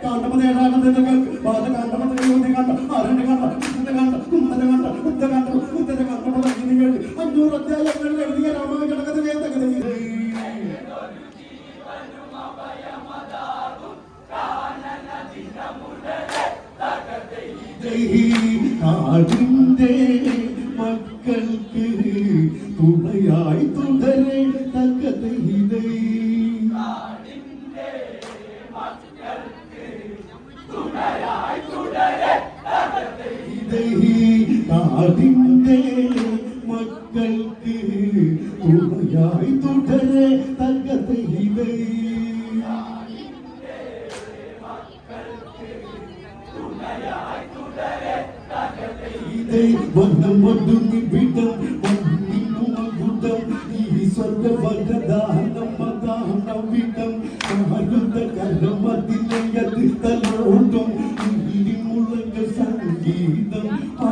ഏഴാകത്തിന്റെ കേൾക്ക് ബാധ കണ്ട ആരണ്ട് കണ്ട കുത്തന്റെ കണ്ട കണ്ട കുത്ത കണ്ട കുത്തന്റെ കണ്ടമത് അഗ്നി കേൾവി അഞ്ഞൂറ് അധ്യായങ്ങളിൽ കാടിന്റെ മക്കൾക്ക് തുണയായി തുടരെ തകതൈതൈ ഇതേ വണ്ണം ഒടുങ്ങി വിടം വന്നിന്നു മകുടം ഈ സ്വർഗ വരദാനം 明灯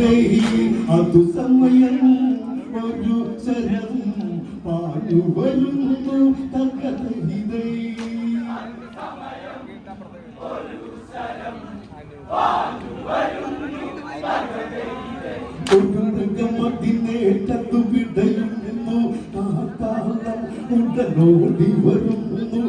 അതു സമയം ഒരു ചരം പാടുവരുന്നു വരുന്നു തകതൈതൈ മൃഗമതിനേറ്റത്തു വിടയുന്നു ഉടനോടി വരുന്നു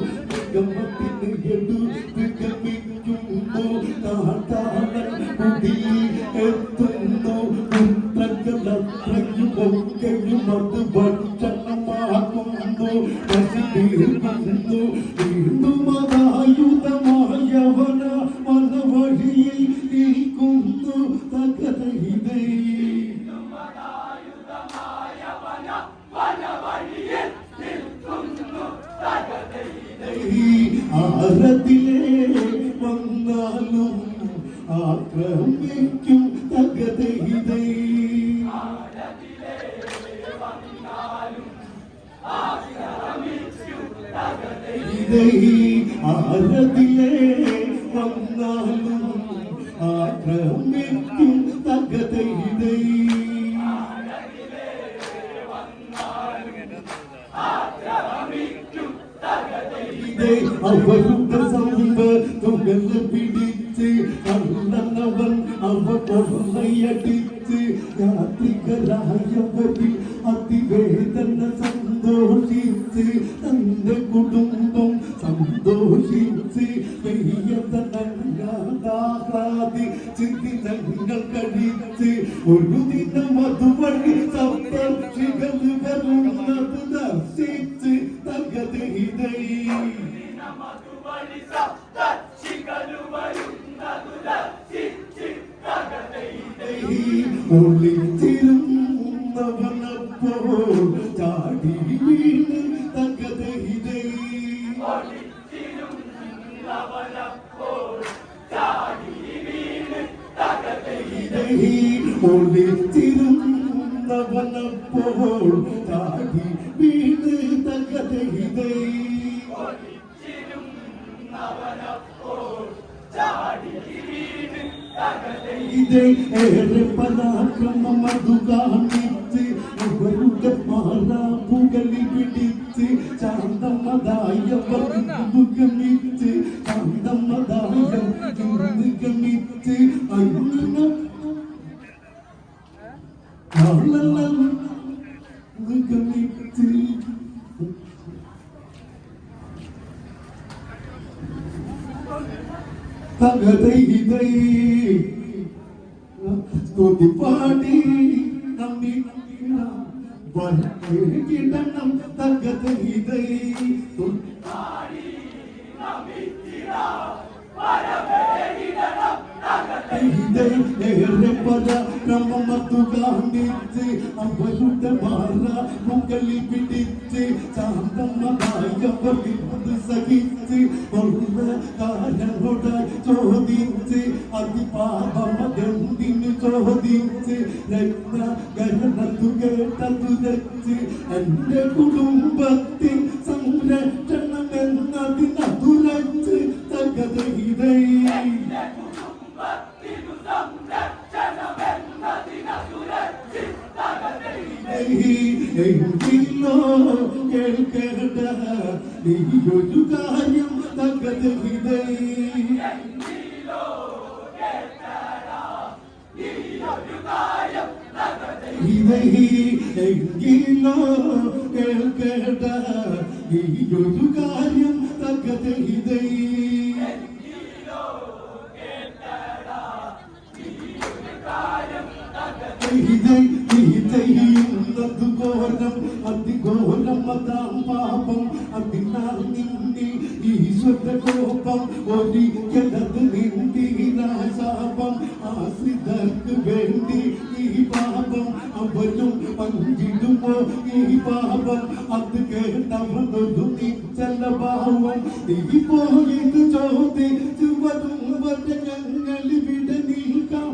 ഭക്ഷണമാക്കുന്നു പശു തീർക്കുന്നു വീണ്ടും അതായുധമായവന മനവഴിയിൽ നിൽക്കുന്നു തകതൈതൈ ആരതിലേ വന്നാലും ആക്രമിക്കും തകതൈതൈ ഇതേ ആരതിലേ വന്നാലും ആക്രമിക്കും തകതൈതൈ ഇതേ അവരുടെ സമ്പത്തുകൾ പിടിച്ച് കള്ളനവൻ അവ കൊള്ളയടിച്ച് യാത്രികരായവരിൽ അതിവേദന സന്തോഷിച്ച് തന്റെ കുടുംബം സന്തോഷിച്ച് പെയ്യതനങ്ങാതാഹ്ലാദിച്ച് ദിനങ്ങൾ കഴിച്ച് ഒരു ദിനം അതുവഴി സന്തോഷികൾ വരുന്നത് ദർശിച്ച് തകതൈതൈ ഒളിച്ചിരുന്നവനപ്പോൾ ചാടി വീണ് തകതൈതൈ ഒളിച്ചിരുന്നവനപ്പോൾ ചാടി വീണ് തകതൈതൈ ഇതേ ഏറെ പരാക്രമം അതു കാണിച്ച് അവരുടെ പുകളി പിടിച്ച് ശാന്തമതായവർ വരകിടണം തകതൈതൈ ഏറെ പരാക്രമമത്തു കാണിച്ച് അവരുടെ മാറ മുകളിൽ പിടിച്ച് വിരുന്ന് സഹിച്ച് കാരണോട് ചോദിച്ച് അതിപാപമതെന്തിന് ചോദിച്ച് രത്നകരണത്തു കേട്ടതു രച്ച് എന്റെ കുടുംബത്തിൽ നീയൊരു കാര്യം തകതയിടൈ ഇതൈ ഘോരം അതിഘോരം അതാം പാപം അതിനാൽ നിന്റെ ഈശ്വര കോപം ഒരിക്കലത് നിന്ദിരാശാപം ആശ്രിതർക്ക് വേണ്ടി ഈ പാപം അവരും പങ്കിടുമോ ഈ പാപം അത് കേട്ടവനൊരു ചെല്ല പാവം. ഈ പോയത് ചോദിച്ചു വരും വരെ ഞങ്ങൾ ഇവിടെ നിൽക്കാം.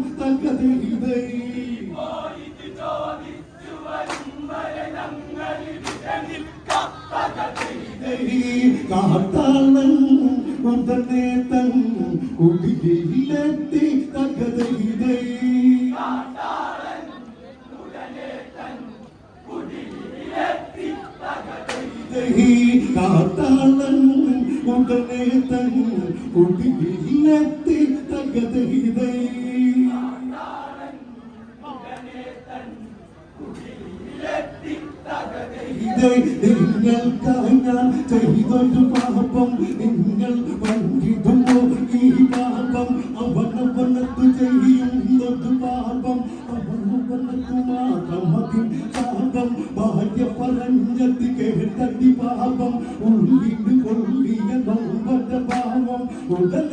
തകതീതേ കാത്താളൻ ഉടനെ തൻ കുടിയിലെത്തി തകതൈതൈ കാത്താളൻ ഉടനെ തൻ കുടിയിലെത്തി തകതൈതൈ ഇതേ നിങ്ങൾക്കായി ഞാൻ ചെയ്തൊരു പാപം നിങ്ങൾ പങ്കിടുമോ ഈ പാപം അവനവനത്ത് ചെയ്യുന്നത് പാപം അവനവനത്ത് മാത്രം മതി പാപം ഭാര്യ പറഞ്ഞത് കേട്ടതി പാപം ഉള്ളിന് കൊള്ളിയ നോമ്പറ്റ പാപം ഉടനെതിരെ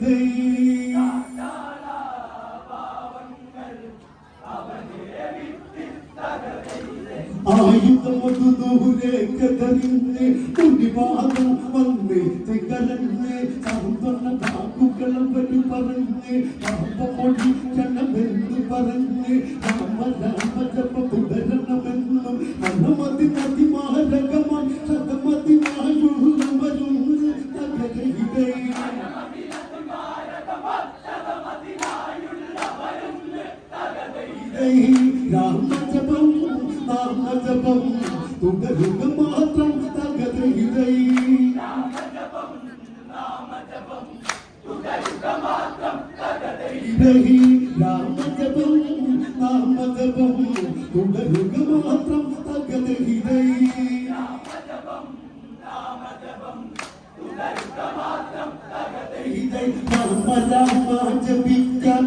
തകതൈ ആയുധമതു ദൂരേക്കതറിഞ്ഞ് കുടിവാദം വന്ന് തികരഞ്ഞ് സാന്ത്വന രാമജപം രാമജപം തുടരുക മാത്രം തകതൈ രാമജപം രാമജപം തുടരുക മാത്രം തകതൈ ജപിക്കാൻ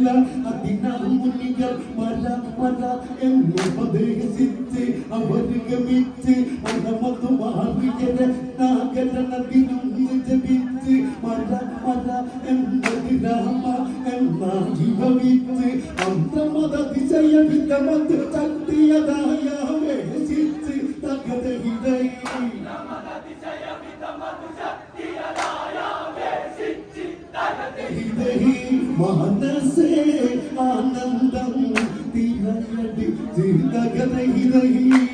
നാവുപടങ്ങിയതില്ല അതിനാൽ മുനികൾ മല മല എന്ന് ഉപദേശിച്ച് അവരുഗമിച്ച് മനമതു മാറിയര നാഗരണത്തിനൊന്ന് ജപിച്ച് മല മല എന്നത് രാമ എന്നായി ഭവിച്ച് അന്തമതിശയ വിധമത് ശക്തിയതായ വേശിച്ച് തകതഹിതൈ മനസേ തിരയടി ചിന്തകതൈതൈ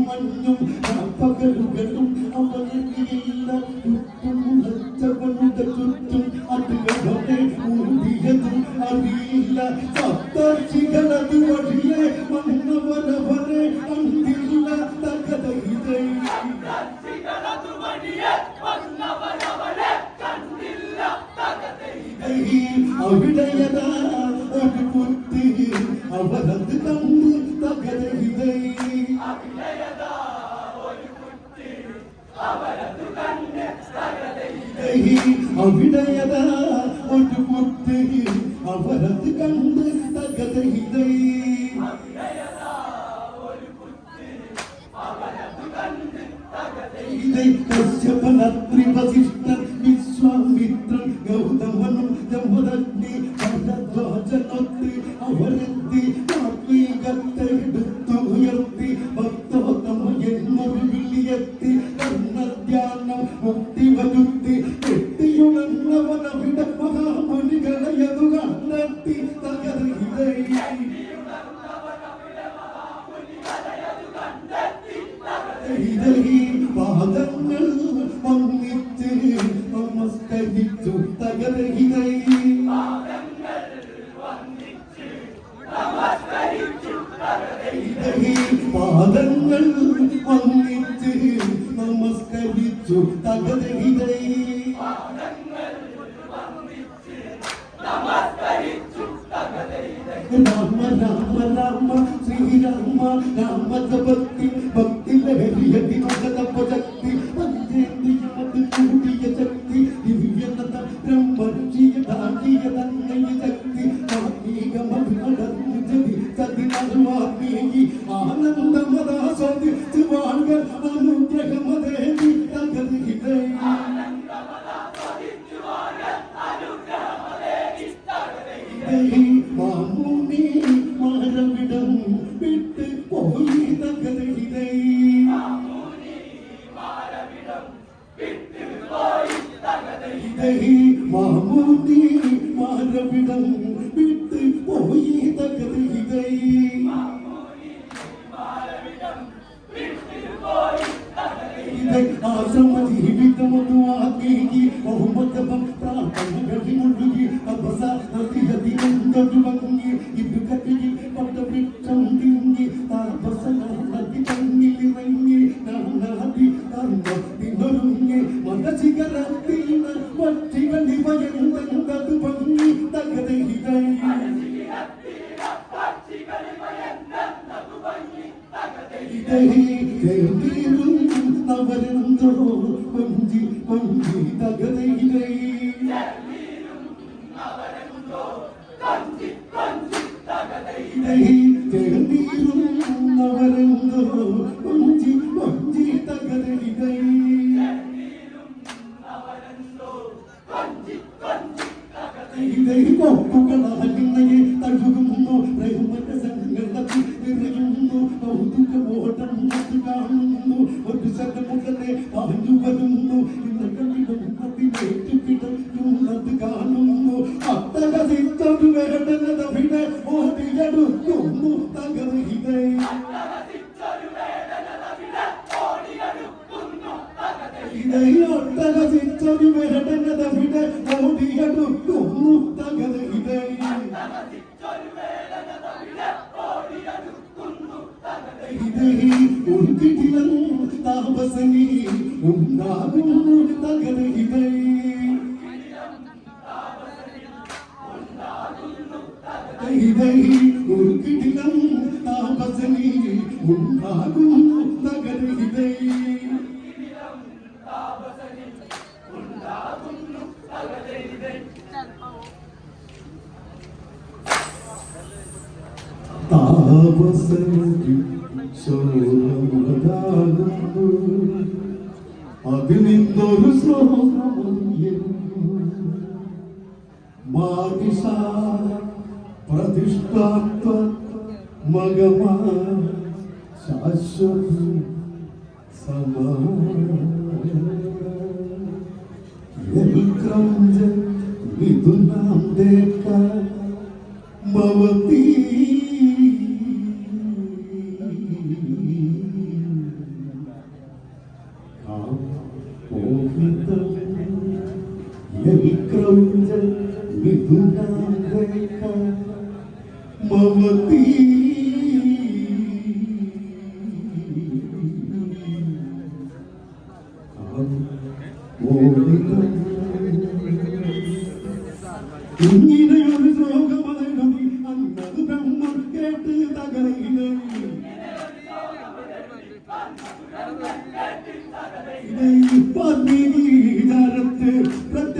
മഞ്ഞും പകലുകളും അവിടയത ഒരു കുത്ത് അവരത് കണ്ട് തകത ഹൃദയ. he যুবক തകതലികൈ ഇതയൊട്ടകസിച്ചൊരു വിരടന തവിടെ ഓടിയടുക്കുന്നു തകത് ഇതേ ഇതേ ഉൾക്കിട്ടിലും താപസനി ഉണ്ടാകുന്നു തകത് ഇതേ ഇതേ உண்டாகும் தகதிதை താപസനത്തിൽ ശോഭമതാകുന്നു അതിൽ നിന്നൊരു ശ്ലോകം പ്രതിഷ്ഠാത്വ മകമാണ് أشهد विक्रम मिथुनाम देवता भवती ഇങ്ങനെയൊരു ശ്ലോകമതെഴുതി അന്നത് ബ്രഹ്മം കേട്ട് തകരയിലെ പ്രത്യക്ഷമതായി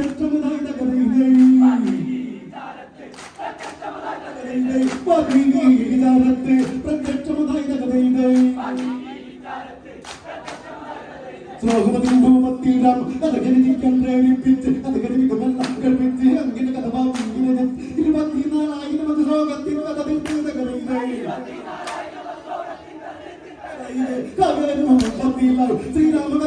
ശ്ലോകമതിൽ ഭൂമത്തിയിടാം അത് ജനിക്കാൻ പ്രേരിപ്പിച്ച് അത് ഗണിതമെല്ലാം കൽപ്പിച്ച് അങ്ങനെ കഥ ഇങ്ങനെ ഇരുപത്തിനാലായിരം അത് കഥ തീർത്തകരയിലെ ശ്രീരാമ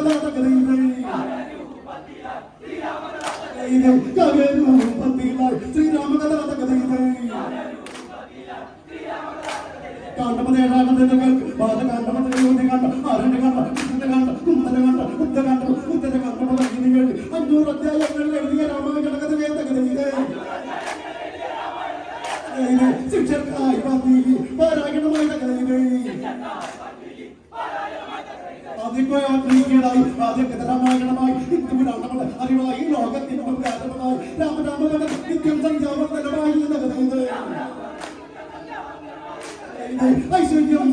അധ്യായങ്ങളിൽ എഴുതിയ രാമായണ കഥ വേദഗതിയിലെ ശിക്ഷക്കായി പത്നി പാരായണമായ കഥയിലെ അതിപ്പോയായി ആദ്യത്തെ രാമായണമായി ഹിന്ദുവിനാണ് നമ്മൾ അറിവായി ലോകത്തിന് മുൻകാരണമായി രാമരാമകഥ നിത്യം സഞ്ചാവർത്തനമായി എന്ന കഥയിലെ ഐശ്വര്യം